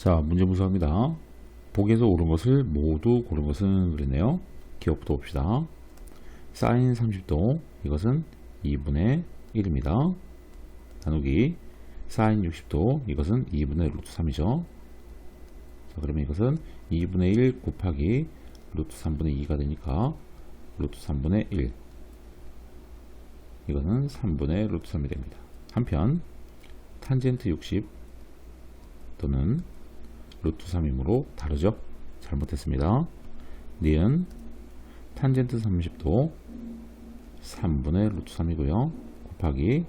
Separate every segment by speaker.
Speaker 1: 자, 문제 분석합니다. 보기에서 옳은 것을 모두 고른 것은 그랬네요. 기억부터 봅시다. 사인 30도, 이것은 2분의 1입니다. 나누기 사인 60도, 이것은 2분의 루트 3이죠. 자, 그러면 이것은 2분의 1 곱하기 루트 3분의 2가 되니까 루트 3분의 1. 이거는 3분의 루트 3이 됩니다. 한편 탄젠트 60 또는 루트 3이므로 다르죠? 잘못했습니다. 니은 탄젠트 30도 3분의 루트 3이고요. 곱하기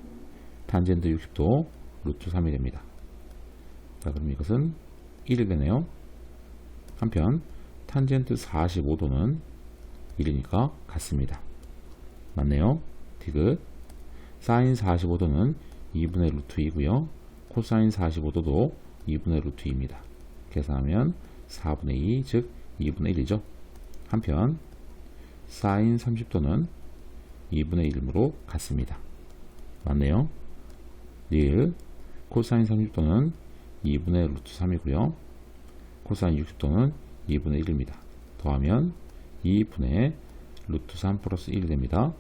Speaker 1: 탄젠트 60도 루트 3이 됩니다. 자, 그럼 이것은 1이 되네요. 한편 탄젠트 45도는 1이니까 같습니다. 맞네요. 디귿 사인 45도는 2분의 루트 2고요. 코사인 45도도 2분의 루트 2입니다. 계산하면 4분의 2, 즉 2분의 1이죠. 한편 사인 30도는 2분의 1이므로 같습니다. 맞네요. 리을 코사인 30도는 2분의 루트 3이고요. 코사인 60도는 2분의 1입니다. 더하면 2분의 루트 3 플러스 1이 됩니다.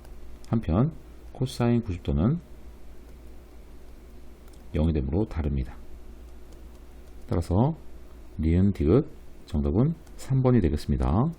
Speaker 1: 한편 코사인 90도는 0이 되므로 다릅니다. 따라서 니은 디귿 정답은 3번이 되겠습니다.